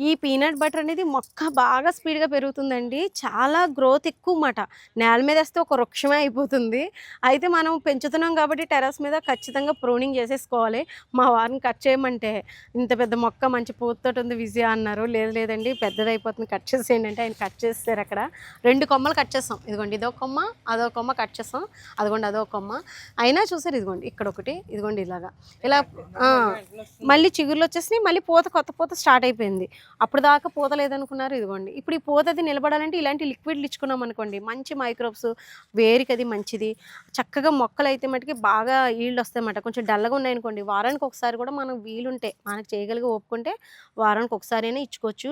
ఈ peanut butter అనేది మొక్క బాగా స్పీడ్‌గా పెరుగుతుందండి. చాలా గ్రోత్ ఎక్కువ మాట. నేల మీద వేస్తే ఒక వృక్షమే అయిపోతుంది. అయితే మనం పెంచుతున్నాం కాబట్టి టెర్రస్ మీద ఖచ్చితంగా ప్రూనింగ్ చేసేసుకోవాలి. మా వారిని కట్ చేయమంటే, "ఇంత పెద్ద మొక్క మంచి పూతతోటి ఉంది విజయ" అన్నారు. "లేదు లేదండి పెద్దదైపోతుంది కట్ చేసేయండి" అంటే ఆయన కట్ చేస్తారు అక్కడ. రెండు కొమ్మలు కట్ చేస్తాం ఇదిగోండి ఇదో కొమ్మ, అదో కొమ్మ కట్ చేస్తాం అదిగోండి అదో కొమ్మ. అయినా చూసారు ఇదిగోండి ఇక్కడ ఒకటి ఇదిగోండి ఇలాగా. ఇలా మళ్ళీ మళ్ళీ చిగుర్లొచ్చేసినాయి. మళ్ళీ పూత కొత్త పూత స్టార్ట్ అయిపోయింది. అప్పుడు దాకా పూత లేదనుకున్నారు ఇదిగోండి. ఇప్పుడు ఈ పూతది నిలబడాలంటే ఇలాంటి లిక్విడ్‌లు ఇచ్చుకున్నాం అనుకోండి మంచి మైక్రోబ్స్ వేరికది మంచిది. చక్కగా మొక్కలు అయితే మటుకి బాగా ఈల్డ్ వస్తాయన్నమాట. కొంచెం డల్‌గా ఉన్నాయనుకోండి వారానికి ఒకసారి కూడా మనం వీలుంటే మనకు చేయగలిగి ఒప్పుకుంటే వారానికి ఒకసారైనా ఇచ్చుకోవచ్చు.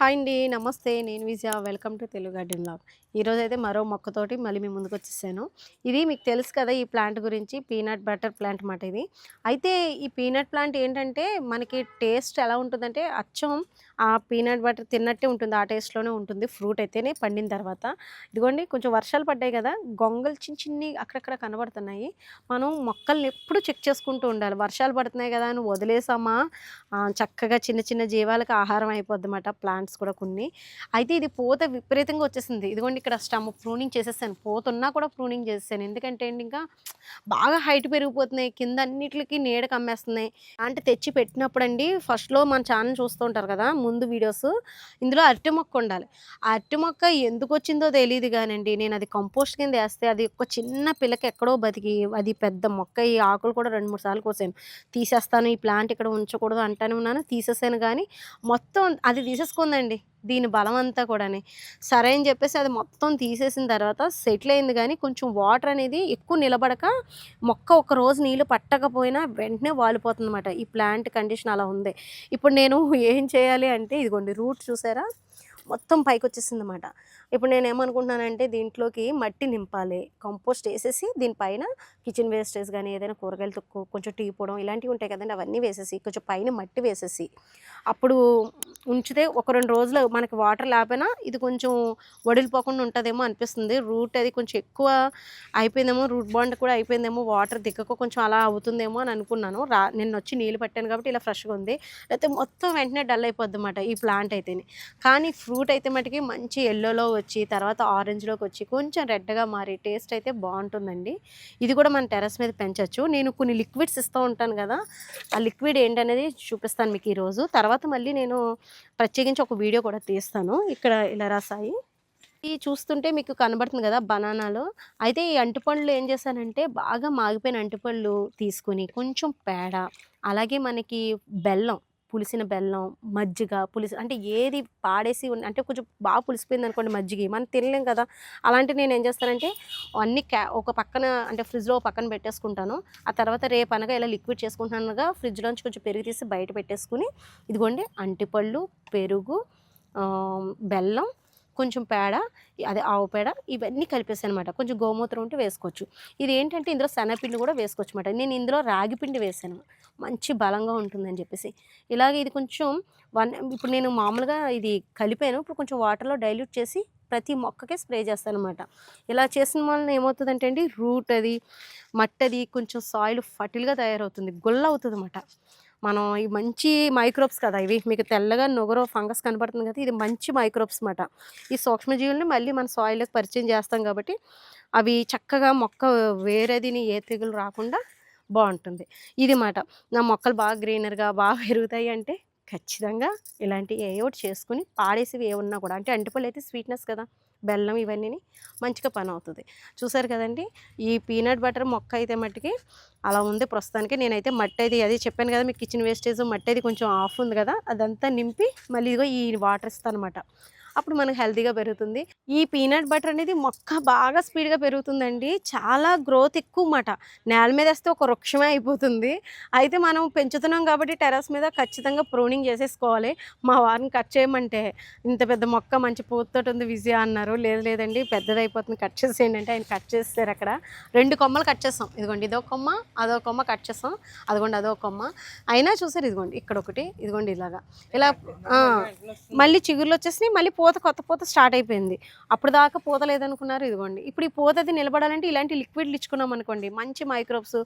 హాయ్ అండి. నమస్తే. నేను Vijaya. Welcome to Telugu garden log ఈరోజు అయితే మరో మొక్కతోటి మళ్ళీ మీ ముందుకొచ్చేసాను. ఇది మీకు తెలుసు కదా! ఈ ప్లాంట్ గురించి పీనట్ బటర్ ప్లాంట్ మాట ఇది. అయితే ఈ పీనట్ ప్లాంట్ ఏంటంటే మనకి టేస్ట్ ఎలా ఉంటుందంటే అచ్చం ఆ పీనట్ బటర్ తిన్నట్టే ఉంటుంది. ఆ టేస్ట్‌లోనే ఉంటుంది. ఫ్రూట్ అయితేనే పండిన తర్వాత. ఇదిగోండి కొంచెం వర్షాలు పడ్డాయి కదా! గొంగలు చిన్ని అక్కడక్కడ కనబడుతున్నాయి. మనం మొక్కల్ని ఎప్పుడు చెక్ చేసుకుంటూ ఉండాలి. వర్షాలు పడుతున్నాయి కదా! అని వదిలేసామా చక్కగా చిన్న చిన్న జీవాలకు ఆహారం అయిపోద్దన్నమాట ప్లాంట్స్ కూడా కొన్ని. అయితే ఇది పూత విపరీతంగా వచ్చేసింది. ఇదిగోండి ఇక్కడ స్టమ్ ప్రూనింగ్ చేసేసాను. పోతున్నా కూడా ప్రూనింగ్ చేసేసాను. ఎందుకంటే ఇంకా బాగా హైట్ పెరిగిపోతున్నాయి. కింద అన్నిట్లికి నీడ కమ్మేస్తున్నాయి. అంటే తెచ్చి పెట్టినప్పుడండి ఫస్ట్‌లో మన ఛానల్ చూస్తూ ఉంటారు కదా! ముందు వీడియోస్ ఇందులో అరటి మొక్క ఉండాలి. ఆ అరటి మొక్క ఎందుకొచ్చిందో తెలియదు కానండి నేను అది కంపోస్ట్ కింద వేస్తే అది ఒక చిన్న పిల్లకి ఎక్కడో బతికి అది పెద్ద మొక్క ఈ ఆకులు కూడా 2, 3 సార్లు కోసాను. తీసేస్తాను ఈ ప్లాంట్ ఇక్కడ ఉంచకూడదు అంటానే ఉన్నాను. తీసేసాను కానీ మొత్తం అది తీసేసుకుందండి. దీని బలం అంతా కూడాని. సరే అని చెప్పేసి అది మొత్తం తీసేసిన తర్వాత సెటిల్ అయింది కానీ కొంచెం వాటర్ అనేది ఎక్కువ నిలబడక మొక్క ఒక రోజు నీళ్ళు పట్టకపోయినా వెంటనే వాలిపోతుందన్నమాట. ఈ ప్లాంట్ కండిషన్ అలా ఉంది. ఇప్పుడు నేను ఏం చేయాలి అంటే ఇదిగోండి రూట్ చూసారా? మొత్తం పైకి వచ్చేసింది అనమాట ఇప్పుడు నేను ఏమనుకుంటున్నానంటే దీంట్లోకి మట్టి నింపాలి. కంపోస్ట్ వేసేసి దీనిపైన కిచెన్ వేస్టేజ్ కానీ ఏదైనా కూరగాయలు తొక్కు, కొంచెం టీ పొడం ఇలాంటివి ఉంటాయి కదండి అవన్నీ వేసేసి కొంచెం పైన మట్టి వేసేసి అప్పుడు ఉంచితే ఒక రెండు రోజులు మనకి వాటర్ లేకపోయినా ఇది కొంచెం వడిలిపోకుండా ఉంటుందేమో అనిపిస్తుంది. రూట్ అది కొంచెం ఎక్కువ అయిపోయిందేమో రూట్ బాండ్ కూడా అయిపోయిందేమో వాటర్ దిగ్గక కొంచెం అలా అవుతుందేమో అని అనుకున్నాను. రా నిన్న వచ్చి నీళ్ళు పట్టాను కాబట్టి ఇలా ఫ్రెష్‌గా ఉంది. లేకపోతే మొత్తం వెంటనే డల్ అయిపోద్దన్నమాట ఈ ప్లాంట్ అయితేనే కానీ ఫ్రూట్ అయితే మటుకి మంచి ఎల్లోలో వచ్చి తర్వాత ఆరెంజ్‌లోకి వచ్చి కొంచెం రెడ్‌గా మారి టేస్ట్ అయితే బాగుంటుందండి ఇది కూడా మన టెరస్ మీద పెంచొచ్చు. నేను కొన్ని లిక్విడ్స్ ఇస్తూ ఉంటాను కదా! ఆ లిక్విడ్ ఏంటనేది చూపిస్తాను మీకు ఈరోజు. తర్వాత మళ్ళీ నేను ప్రత్యేకించి ఒక వీడియో కూడా తీస్తాను. ఇక్కడ ఇలా రాసాయి. ఇది చూస్తుంటే మీకు కనబడుతుంది కదా! బనానాలో. అయితే ఈ అంటిపండ్లు ఏం చేశానంటే బాగా మాగిపోయిన అంటిపళ్ళు తీసుకొని కొంచెం పేడ, అలాగే మనకి బెల్లం, పులిసిన బెల్లం, మజ్జిగ, పులిసి అంటే ఏది పాడేసి ఉన్న అంటే కొంచెం బాగా పులిసిపోయిందనుకోండి మజ్జిగ మనం తినలేం కదా! అలాంటి నేను ఏం చేస్తానంటే అన్ని క్యా ఒక పక్కన అంటే ఫ్రిడ్జ్‌లో ఒక పక్కన పెట్టేసుకుంటాను. ఆ తర్వాత రేపు అనగా ఇలా లిక్విడ్ చేసుకుంటున్నానుగా ఫ్రిడ్జ్‌లోంచి కొంచెం పెరుగు తీసి బయట పెట్టేసుకుని ఇదిగోండి అంటిపళ్ళు, పెరుగు, బెల్లం, కొంచెం పేడ అదే ఆవు పేడ ఇవన్నీ కలిపేసానమాట కొంచెం గోమూత్రం ఉంటే వేసుకోవచ్చు. ఇది ఏంటంటే ఇందులో శనగపిండి కూడా వేసుకోవచ్చు అనమాట నేను ఇందులో రాగి పిండి మంచి బలంగా ఉంటుందని చెప్పేసి. ఇలాగే ఇది కొంచెం వన్ ఇప్పుడు నేను మామూలుగా ఇది కలిపాను. ఇప్పుడు కొంచెం వాటర్‌లో డైల్యూట్ చేసి ప్రతి మొక్కకి స్ప్రే చేస్తానన్నమాట. ఇలా చేసిన వలన ఏమవుతుందంటే అండి రూట్ అది, మట్టది కొంచెం సాయిల్ ఫర్టిల్‌గా తయారవుతుంది. గుల్ల అనమాట మనం ఈ మంచి మైక్రోబ్స్ కదా ఇవి. మీకు తెల్లగా నొగరో ఫంగస్ కనబడుతుంది కదా! ఇది మంచి మైక్రోబ్స్ మాట. ఈ సూక్ష్మజీవుల్ని మళ్ళీ మన సాయిల్‌లోకి పరిచయం చేస్తాం కాబట్టి అవి చక్కగా మొక్క వేరేదిని ఏ తెగులు రాకుండా బాగుంటుంది ఇది మాట. నా మొక్కలు బాగా గ్రీనర్‌గా బాగా పెరుగుతాయి అంటే ఖచ్చితంగా ఇలాంటివి ఏ ఒకటి చేసుకొని పాడేసివి ఉన్నా కూడా అంటే అంటిపళ్ళైతే స్వీట్‌నెస్ కదా! బెల్లం ఇవన్నీని మంచిగా పని అవుతుంది చూసారు కదండీ! ఈ పీనట్ బటర్ మొక్క అయితే మట్టికి అలా ఉంది ప్రస్తుతానికి. నేనైతే మట్టది అదే చెప్పాను కదా! మీకు కిచెన్ వేస్టేజ్ మట్టది కొంచెం ఆఫ్ ఉంది కదా! అదంతా నింపి మళ్ళీ ఇదిగో ఈ వాటర్ ఇస్తానన్నమాట. అప్పుడు మనకు హెల్తీగా పెరుగుతుంది. ఈ పీనట్ బటర్ అనేది మొక్క బాగా స్పీడ్‌గా పెరుగుతుందండి. చాలా గ్రోత్ ఎక్కువ మాట. నేల మీద వేస్తే ఒక వృక్షమే అయిపోతుంది. అయితే మనం పెంచుతున్నాం కాబట్టి టెర్రస్ మీద ఖచ్చితంగా ప్రూనింగ్ చేసేసుకోవాలి. మా వారిని కట్ చేయమంటే, "ఇంత పెద్ద మొక్క మంచి పూతతోటి ఉంది విజయ" అన్నారు. "లేదు లేదండి పెద్దదయిపోతుంది కట్ చేసేయండి" అంటే ఆయన కట్ చేస్తారు అక్కడ. రెండు కొమ్మలు కట్ చేస్తాం ఇదిగోండి ఇదో కొమ్మ, అదో కొమ్మ కట్ చేస్తాం అదిగోండి అదో కొమ్మ. అయినా చూసారు ఇదిగోండి ఇక్కడ ఒకటి ఇదిగోండి ఇలాగా. ఇలా మళ్ళీ చిగురులు వచ్చేసి మళ్ళీ పూత పూత కొత్త పూత స్టార్ట్ అయిపోయింది. అప్పుడు దాకా పూత లేదనుకున్నారు ఇదిగోండి. ఇప్పుడు ఈ పూత అది నిలబడాలంటే ఇలాంటి లిక్విడ్లు ఇచ్చుకున్నాం అనుకోండి మంచి మైక్రోబ్స్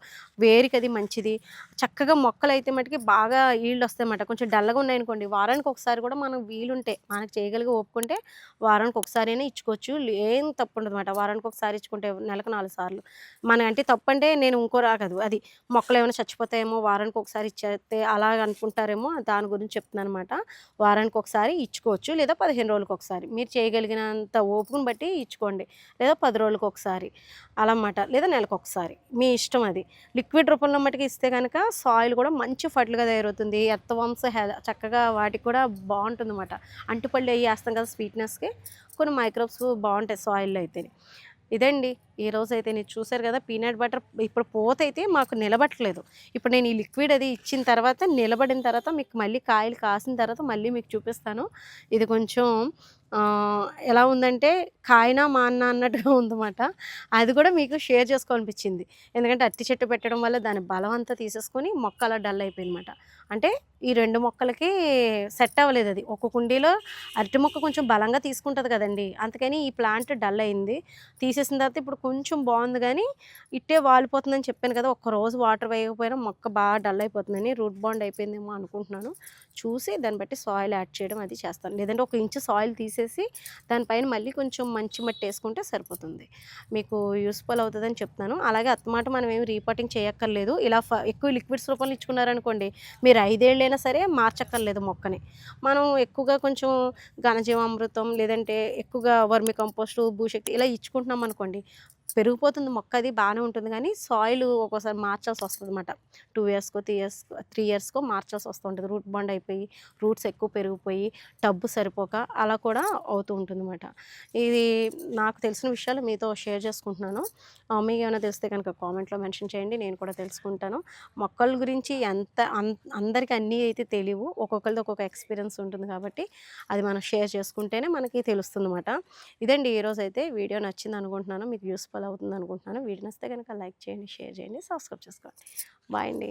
వేరికి అది మంచిది. చక్కగా మొక్కలు అయితే మటుకి బాగా ఈల్డ్ వస్తాయన్నమాట కొంచెం డల్లగా ఉన్నాయనుకోండి వారానికి ఒకసారి కూడా మనం వీలుంటే మనకు చేయగలిగి ఒప్పుకుంటే వారానికి ఒకసారైనా ఇచ్చుకోవచ్చు. ఏం తప్పు ఉండదు అనమాట వారానికి ఒకసారి ఇచ్చుకుంటే నెలకు నాలుగు సార్లు. మన అంటే తప్పు అంటే నేను ఇంకో రాకదు అది మొక్కలు ఏమైనా చచ్చిపోతాయేమో వారానికి ఒకసారి ఇచ్చేస్తే అలా అనుకుంటారేమో దాని గురించి చెప్తున్నాను అనమాట వారానికి ఒకసారి ఇచ్చుకోవచ్చు లేదా పదిహేను రోజులు రోజులకు ఒకసారి మీరు చేయగలిగినంత ఓపుకుని బట్టి ఇచ్చుకోండి. లేదా పది రోజులకు ఒకసారి అలా అన్నమాట లేదా నెలకు ఒకసారి మీ ఇష్టం అది. లిక్విడ్ రూపంలో మట్టుకు ఇస్తే కనుక సాయిల్ కూడా మంచి ఫర్టిల్గా తయారవుతుంది. ఎత్తవంశ హె చక్కగా వాటికి కూడా బాగుంటుంది అనమాట అంటుపళ్ళు అవి వేస్తాం కదా స్వీట్నెస్కి. కొన్ని మైక్రోబ్స్ బాగుంటాయి సాయిల్లో అయితే ఇదండి. ఈ రోజు అయితే మీరు చూసారు కదా పీనట్ బటర్ ఇప్పుడు పోత అయితే మాకు నిలబట్టలేదు. ఇప్పుడు నేను ఈ లిక్విడ్ అది ఇచ్చిన తర్వాత నిలబడిన తర్వాత మీకు మళ్ళీ కాయలు కాసిన తర్వాత మళ్ళీ మీకు చూపిస్తాను. ఇది కొంచెం ఎలా ఉందంటే కాయనా మాన్న అన్నట్టుగా ఉందన్నమాట. అది కూడా మీకు షేర్ చేసుకోవాలనిపించింది. ఎందుకంటే అత్తి చెట్టు పెట్టడం వల్ల దాని బలం అంతా తీసేసుకొని మొక్క అలా డల్ అయిపోయిందన్నమాట. అంటే ఈ రెండు మొక్కలకి సెట్ అవ్వలేదు అది. ఒక కుండీలో అరటి మొక్క కొంచెం బలంగా తీసుకుంటుంది కదండి. అందుకని ఈ ప్లాంట్ డల్ అయింది. తీసేసిన తర్వాత ఇప్పుడు కొంచెం బాగుంది కానీ ఇట్టే వాలిపోతుందని చెప్పాను కదా ఒక్క రోజు వాటర్ వేయకపోయినా మొక్క బాగా డల్ అయిపోతుందని రూట్ బాండ్ అయిపోయిందేమో అనుకుంటున్నాను. చూసి దాన్ని బట్టి సాయిల్ యాడ్ చేయడం అది చేస్తాను. లేదంటే ఒక ఇంచు సాయిల్ వేసేసి దానిపైన మళ్ళీ కొంచెం మంచి మట్టి వేసుకుంటే సరిపోతుంది. మీకు యూస్ఫుల్ అవుతుందని చెప్తాను అలాగే అత్తమాట మనం ఏమి రీపాటింగ్ చేయక్కర్లేదు. ఇలా ఎక్కువ లిక్విడ్స్ రూపంలో ఇచ్చుకున్నారనుకోండి మీరు ఐదేళ్ళైనా సరే మార్చక్కర్లేదు మొక్కని. మనం ఎక్కువగా కొంచెం ఘనజీవామృతం లేదంటే ఎక్కువగా వర్మి కంపోస్టు భూశక్తి ఇలా ఇచ్చుకుంటున్నాం అనుకోండి పెరిగిపోతుంది మొక్క అది బాగానే ఉంటుంది కానీ సాయిల్ ఒక్కోసారి మార్చాల్సి వస్తుంది అనమాట టూ ఇయర్స్కో త్రీ ఇయర్స్ త్రీ ఇయర్స్కో మార్చాల్సి వస్తూ ఉంటుంది రూట్ బాండ్ అయిపోయి రూట్స్ ఎక్కువ పెరిగిపోయి టబ్బు సరిపోక అలా కూడా అవుతూ ఉంటుంది అనమాట ఇది నాకు తెలిసిన విషయాలు మీతో షేర్ చేసుకుంటున్నాను. ఆ, మీకు ఏమైనా తెలిస్తే కనుక కామెంట్లో మెన్షన్ చేయండి. నేను కూడా తెలుసుకుంటాను. మొక్కల గురించి ఎంత అందరికీ అన్నీ అయితే తెలియవు. ఒక్కొక్కరిది ఒక్కొక్క ఎక్స్పీరియన్స్ ఉంటుంది కాబట్టి అది మనం షేర్ చేసుకుంటేనే మనకి తెలుస్తుంది అనమాట ఇదండి ఈరోజు అయితే వీడియో నచ్చింది అనుకుంటున్నాను. మీకు యూస్ఫుల్ అవుతుంది అనుకుంటున్నాను వీడియో నచ్చితే కనుక లైక్ చేయండి షేర్ చేయండి సబ్స్క్రైబ్ చేసుకోండి. బాయ్ అండి.